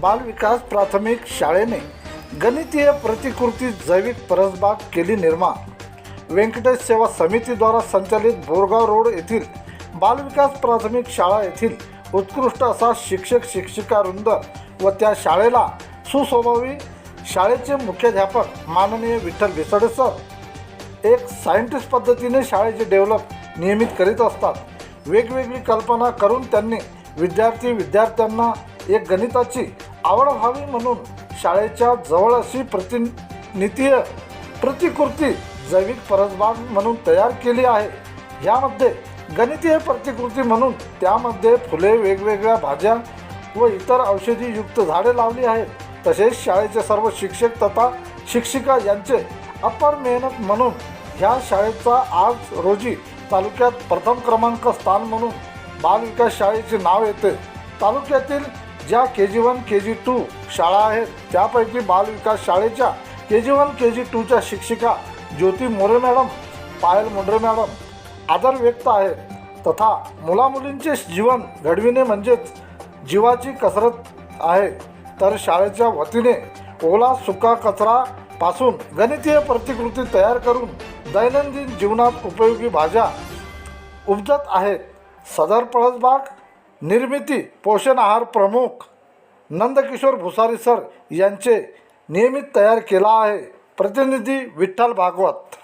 बालविकास प्राथमिक शाळेने गणितीय प्रतिकृती जैविक परसबाग केली निर्माण. व्यंकटेश सेवा समितीद्वारा संचालित बोरगाव रोड येथील बालविकास प्राथमिक शाळा येथील उत्कृष्ट असा शिक्षक शिक्षिका वृंद व त्या शाळेला सुस्वभावी शाळेचे मुख्याध्यापक माननीय विठ्ठल भिसडे सर एक सायंटिस्ट पद्धतीने शाळेचे डेव्हलप नियमित करीत असतात. वेगवेगळी कल्पना करून त्यांनी विद्यार्थी विद्यार्थ्यांना एक गणिताची आवड व्हावी म्हणून शाळेच्या जवळ अशी प्रतिनितीय प्रतिकृती जैविक परसबाग म्हणून तयार केली आहे. यामध्ये गणितीय प्रतिकृती म्हणून त्यामध्ये फुले वेगवेगळ्या भाज्या व इतर औषधीयुक्त झाडे लावली आहेत. तसेच शाळेचे सर्व शिक्षक तथा शिक्षिका यांचे अपर मेहनत म्हणून ह्या शाळेचा आज रोजी तालुक्यात प्रथम क्रमांक स्थान म्हणून बालविकास शाळेचे नाव येते. तालुक्यातील ज्या के जी वन के जी टू शाळा आहेत त्यापैकी बालविकास शाळेच्या के जी वन के जी टूच्या शिक्षिका ज्योती मोरे मॅडम पायल मुंडरे मॅडम आदर व्यक्त आहेत तथा मुलामुलींचे जीवन घडविणे म्हणजेच जीवाची कसरत आहे. तर शाळेच्या वतीने ओला सुका कचरा पासून गणितीय प्रतिकृती तयार करून दैनंदिन जीवनात उपयोगी भाज्या उपजत आहेत. सदर पळसबाग निर्मिती पोषण आहार प्रमुख नंदकिशोर भुसारी सर यांचे नियमित तयार केला आहे. प्रतिनिधी विठ्ठल भागवत.